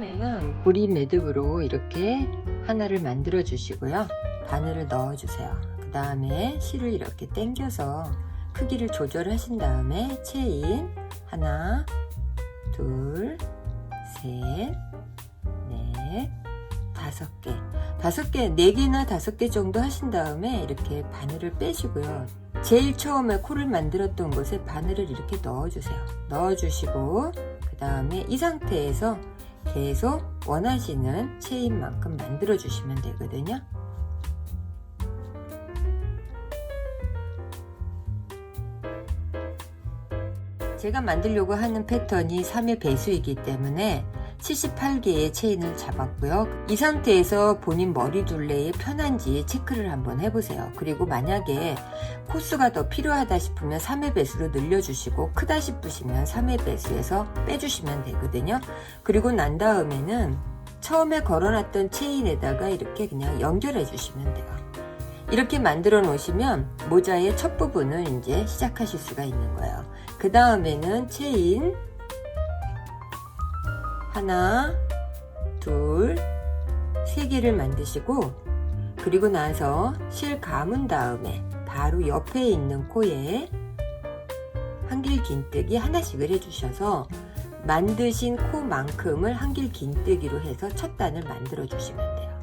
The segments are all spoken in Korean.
처음에는 고리 매듭으로 이렇게 하나를 만들어 주시고요. 바늘을 넣어 주세요. 그 다음에 실을 이렇게 당겨서 크기를 조절하신 다음에 체인 하나, 둘, 셋, 넷, 다섯 개. 다섯 개, 네 개나 다섯 개 정도 하신 다음에 이렇게 바늘을 빼시고요. 제일 처음에 코를 만들었던 곳에 바늘을 이렇게 넣어주세요. 넣어주시고, 그 다음에 이 상태에서 계속 원하시는 체인만큼 만들어 주시면 되거든요. 제가 만들려고 하는 패턴이 3의 배수이기 때문에 78개의 체인을 잡았고요. 이 상태에서 본인 머리 둘레에 편한지 체크를 한번 해보세요. 그리고 만약에 코스가 더 필요하다 싶으면 3의 배수로 늘려주시고 크다 싶으시면 3의 배수에서 빼주시면 되거든요. 그리고 난 다음에는 처음에 걸어놨던 체인에다가 이렇게 그냥 연결해 주시면 돼요. 이렇게 만들어 놓으시면 모자의 첫 부분을 이제 시작하실 수가 있는 거예요. 그 다음에는 체인 하나, 둘, 세 개를 만드시고 그리고 나서 실 감은 다음에 바로 옆에 있는 코에 한길 긴뜨기 하나씩을 해주셔서 만드신 코만큼을 한길 긴뜨기로 해서 첫 단을 만들어 주시면 돼요.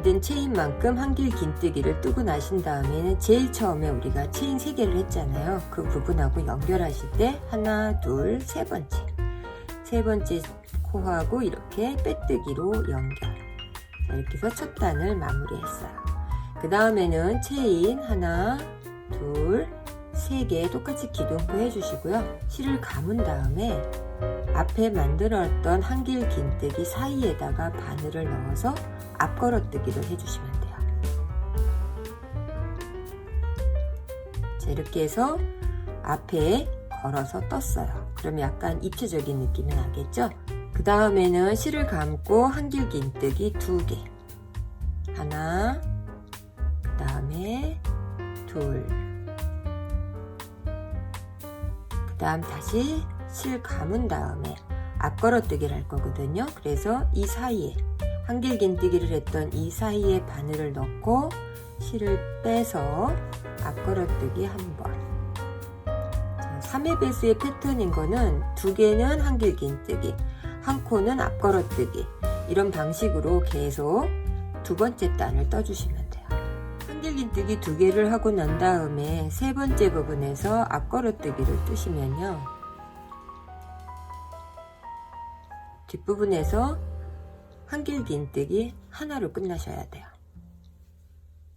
만든 체인만큼 한길 긴뜨기를 뜨고 나신 다음에는 제일 처음에 우리가 체인 3개를 했잖아요. 그 부분하고 연결하실 때 하나, 둘, 세 번째. 세 번째 코하고 이렇게 빼뜨기로 연결. 자, 이렇게 해서 첫 단을 마무리했어요. 그 다음에는 체인 하나, 둘, 세 개 똑같이 기둥코 해주시고요. 실을 감은 다음에 앞에 만들었던 한길 긴뜨기 사이에다가 바늘을 넣어서 앞걸어뜨기를 해주시면 돼요. 자, 이렇게 해서 앞에 걸어서 떴어요. 그럼 약간 입체적인 느낌이 나겠죠? 그 다음에는 실을 감고 한길 긴뜨기 두 개. 하나, 그 다음에 둘. 그 다음 다시 실 감은 다음에 앞걸어뜨기를 할 거거든요. 그래서 이 사이에 한길 긴뜨기를 했던 이 사이에 바늘을 넣고 실을 빼서 앞걸어뜨기 한 번. 3회 배수의 패턴인 거는 두 개는 한길 긴뜨기, 한 코는 앞걸어뜨기 이런 방식으로 계속 두 번째 단을 떠주시면 돼요. 한길 긴뜨기 두 개를 하고 난 다음에 세 번째 부분에서 앞걸어뜨기를 뜨시면요. 뒷부분에서 한길 긴뜨기 하나로 끝나셔야 돼요.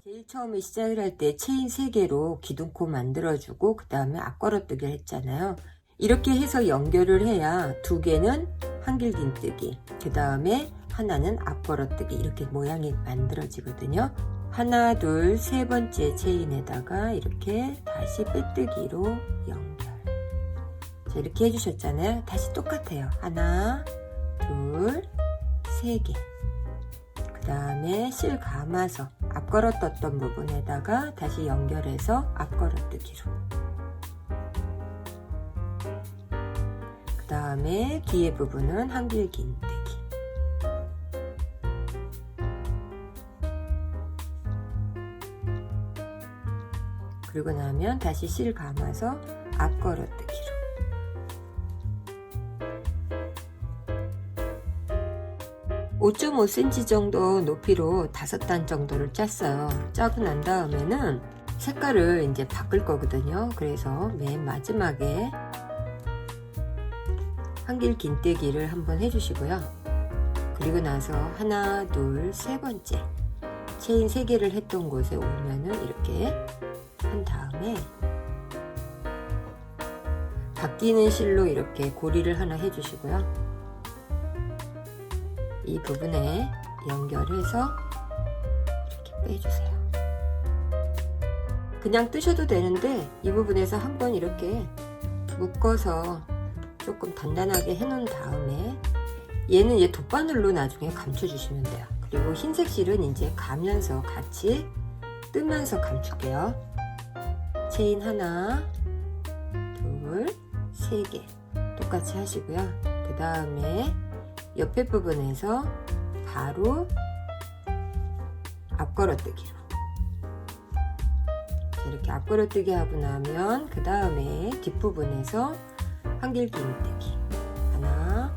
제일 처음에 시작을 할 때 체인 3개로 기둥코 만들어주고 그 다음에 앞걸어뜨기를 했잖아요. 이렇게 해서 연결을 해야 두 개는 한길 긴뜨기 그 다음에 하나는 앞걸어뜨기 이렇게 모양이 만들어지거든요. 하나 둘 세 번째 체인에다가 이렇게 다시 빼뜨기로 연결 자, 이렇게 해주셨잖아요. 다시 똑같아요. 하나 둘 세 개. 그 다음에 실 감아서 앞걸어 떴던 부분에다가 다시 연결해서 앞걸어 뜨기로. 그 다음에 뒤에 부분은 한길 긴 뜨기. 그리고 나면 다시 실 감아서 앞걸어 뜨기로. 5.5cm 정도 높이로 다섯 단 정도를 짰어요. 짜고 난 다음에는 색깔을 이제 바꿀 거거든요. 그래서 맨 마지막에 한길 긴뜨기를 한번 해주시고요. 그리고 나서 하나, 둘, 세 번째 체인 세 개를 했던 곳에 오면은 이렇게 한 다음에 바뀌는 실로 이렇게 고리를 하나 해주시고요. 이 부분에 연결해서 이렇게 빼주세요. 그냥 뜨셔도 되는데 이 부분에서 한번 이렇게 묶어서 조금 단단하게 해놓은 다음에 얘는 이제 돗바늘로 나중에 감춰주시면 돼요. 그리고 흰색 실은 이제 가면서 같이 뜨면서 감출게요. 체인 하나, 둘, 세 개 똑같이 하시고요. 그 다음에 옆에 부분에서 바로 앞걸어뜨기로. 이렇게 앞걸어뜨기 하고 나면 그 다음에 뒷부분에서 한길기 인뜨기. 하나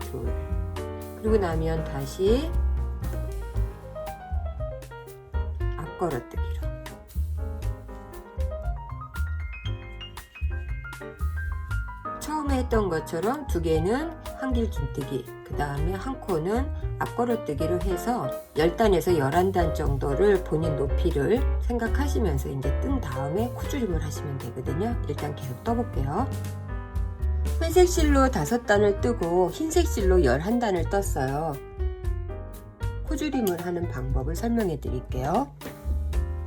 둘. 그리고 나면 다시 앞걸어뜨기 했던 것처럼 두 개는 한길 긴뜨기 그 다음에 한 코는 앞걸어뜨기로 해서 10단에서 11단 정도를 본인 높이를 생각하시면서 이제 뜬 다음에 코줄임을 하시면 되거든요. 일단 계속 떠볼게요. 회색 실로 5단을 뜨고 흰색 실로 11단을 떴어요. 코줄임을 하는 방법을 설명해 드릴게요.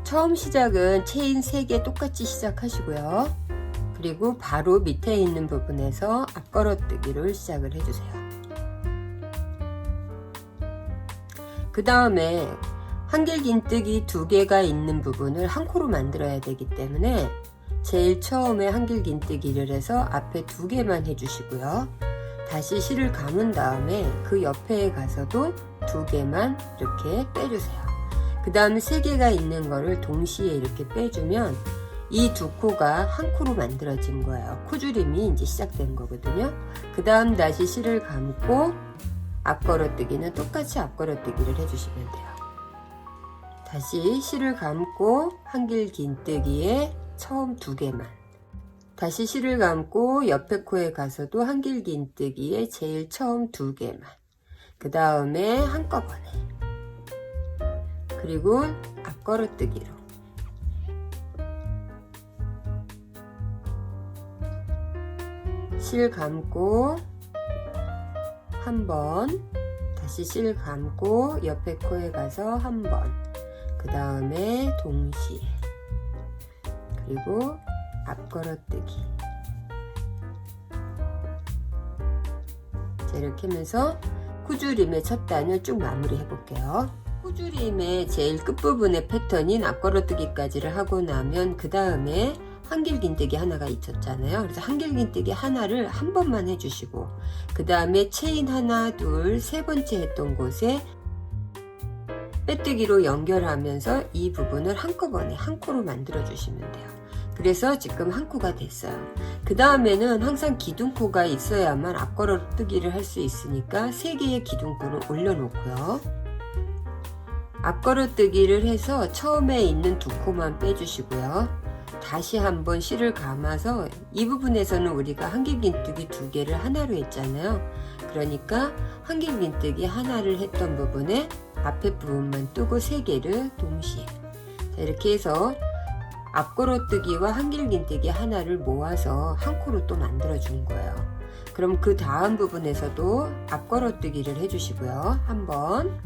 처음 시작은 체인 3개 똑같이 시작하시고요 그리고 바로 밑에 있는 부분에서 앞걸어뜨기를 시작을 해주세요. 그 다음에 한길긴뜨기 두 개가 있는 부분을 한 코로 만들어야 되기 때문에 제일 처음에 한길긴뜨기를 해서 앞에 두 개만 해주시고요. 다시 실을 감은 다음에 그 옆에 가서도 두 개만 이렇게 빼주세요. 그 다음에 세 개가 있는 거를 동시에 이렇게 빼주면 이 두 코가 한 코로 만들어진 거예요. 코줄임이 이제 시작된 거거든요. 그 다음 다시 실을 감고 앞걸어뜨기는 똑같이 앞걸어뜨기를 해주시면 돼요. 다시 실을 감고 한길 긴뜨기에 처음 두 개만 다시 실을 감고 옆에 코에 가서도 한길 긴뜨기에 제일 처음 두 개만 그 다음에 한꺼번에 그리고 앞걸어뜨기로 실 감고 한 번, 다시 실 감고 옆에 코에 가서 한 번, 그 다음에 동시에, 그리고 앞 걸어뜨기. 자, 이렇게 하면서 쿠줄임의 첫 단을 쭉 마무리 해볼게요. 쿠줄임의 제일 끝부분의 패턴인 앞걸어뜨기까지를 하고 나면 그 다음에 한길긴뜨기 하나가 있었잖아요. 그래서 한길긴뜨기 하나를 한 번만 해주시고 그 다음에 체인 하나 둘 세 번째 했던 곳에 빼뜨기로 연결하면서 이 부분을 한꺼번에 한 코로 만들어 주시면 돼요. 그래서 지금 한 코가 됐어요. 그 다음에는 항상 기둥코가 있어야만 앞걸어 뜨기를 할 수 있으니까 세 개의 기둥코를 올려놓고요. 앞걸어뜨기를 해서 처음에 있는 두 코만 빼주시고요. 다시 한번 실을 감아서 이 부분에서는 우리가 한길긴뜨기 두 개를 하나로 했잖아요. 그러니까 한길긴뜨기 하나를 했던 부분에 앞에 부분만 뜨고 세 개를 동시에 자, 이렇게 해서 앞걸어뜨기와 한길긴뜨기 하나를 모아서 한 코로 또 만들어 주는 거예요. 그럼 그 다음 부분에서도 앞걸어뜨기를 해주시고요. 한번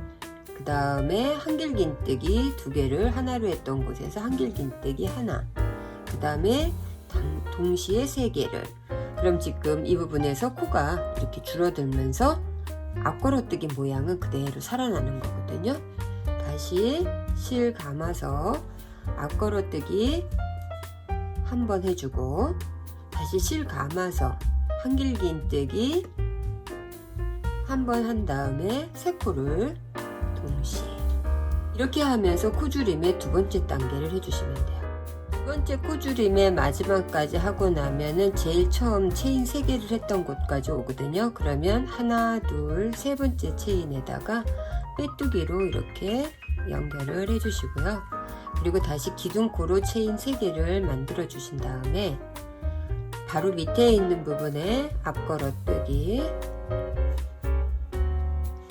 그 다음에 한길긴뜨기 두 개를 하나로 했던 곳에서 한길긴뜨기 하나 그 다음에 동시에 세 개를. 그럼 지금 이 부분에서 코가 이렇게 줄어들면서 앞걸어뜨기 모양은 그대로 살아나는 거거든요. 다시 실 감아서 앞걸어뜨기 한 번 해주고 다시 실 감아서 한길긴뜨기 한 번 한 다음에 세 코를 동시에. 이렇게 하면서 코줄임의 두 번째 단계를 해주시면 돼요 두 번째 코줄임의 마지막까지 하고 나면은 제일 처음 체인 3개를 했던 곳까지 오거든요. 그러면 하나, 둘, 세 번째 체인에다가 빼뚜기로 이렇게 연결을 해주시고요. 그리고 다시 기둥코로 체인 3개를 만들어 주신 다음에 바로 밑에 있는 부분에 앞걸어뜨기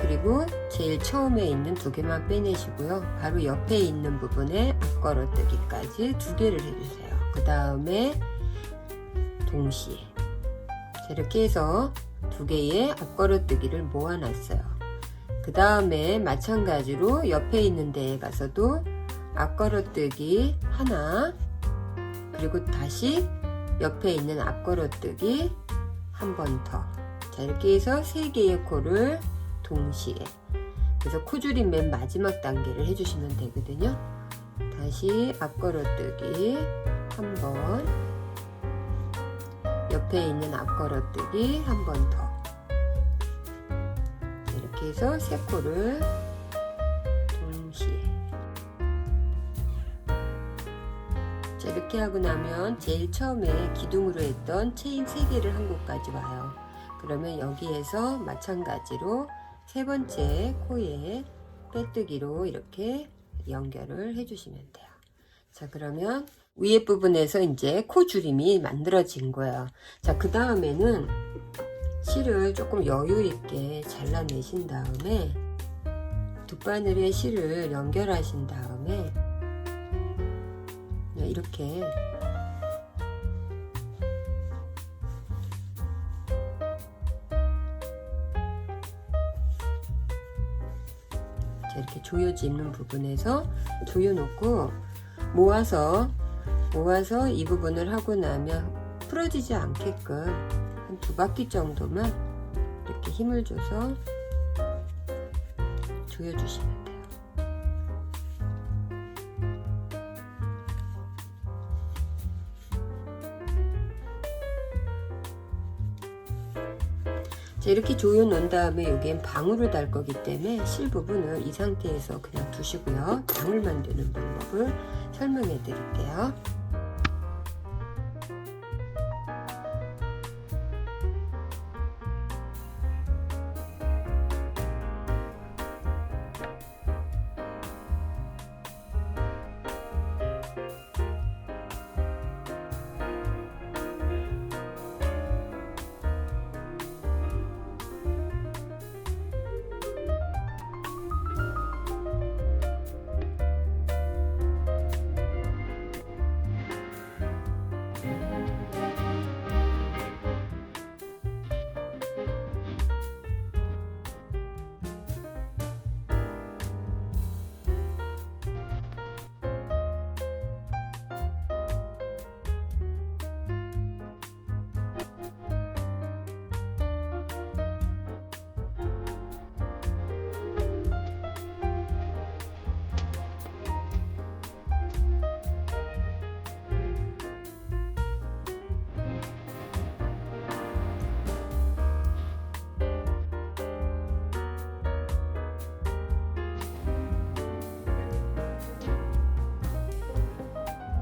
그리고 제일 처음에 있는 두 개만 빼내시고요. 바로 옆에 있는 부분에 앞걸어뜨기까지 두 개를 해주세요. 그 다음에 동시에 이렇게 해서 두 개의 앞걸어뜨기를 모아놨어요. 그 다음에 마찬가지로 옆에 있는 데에 가서도 앞걸어뜨기 하나 그리고 다시 옆에 있는 앞걸어뜨기 한 번 더. 자, 이렇게 해서 세 개의 코를 동시에. 그래서 코줄임 맨 마지막 단계를 해주시면 되거든요. 다시 앞걸어뜨기 한 번. 옆에 있는 앞걸어뜨기 한 번 더. 자, 이렇게 해서 세 코를 동시에. 자, 이렇게 하고 나면 제일 처음에 기둥으로 했던 체인 3개를 한 곳까지 와요. 그러면 여기에서 마찬가지로 세 번째 코에 빼뜨기로 이렇게 연결을 해주시면 돼요. 자, 그러면 위에 부분에서 이제 코 줄임이 만들어진 거예요. 자, 그 다음에는 실을 조금 여유 있게 잘라내신 다음에 뒷바늘에 실을 연결하신 다음에 이렇게 조여지 있는 부분에서 조여놓고 모아서 모아서 이 부분을 하고 나면 풀어지지 않게끔 한 두 바퀴 정도만 이렇게 힘을 줘서 조여주시면 돼요. 자, 이렇게 조여 놓은 다음에 여기엔 방울을 달 거기 때문에 실 부분을 이 상태에서 그냥 두시고요. 방울 만드는 방법을 설명해 드릴게요.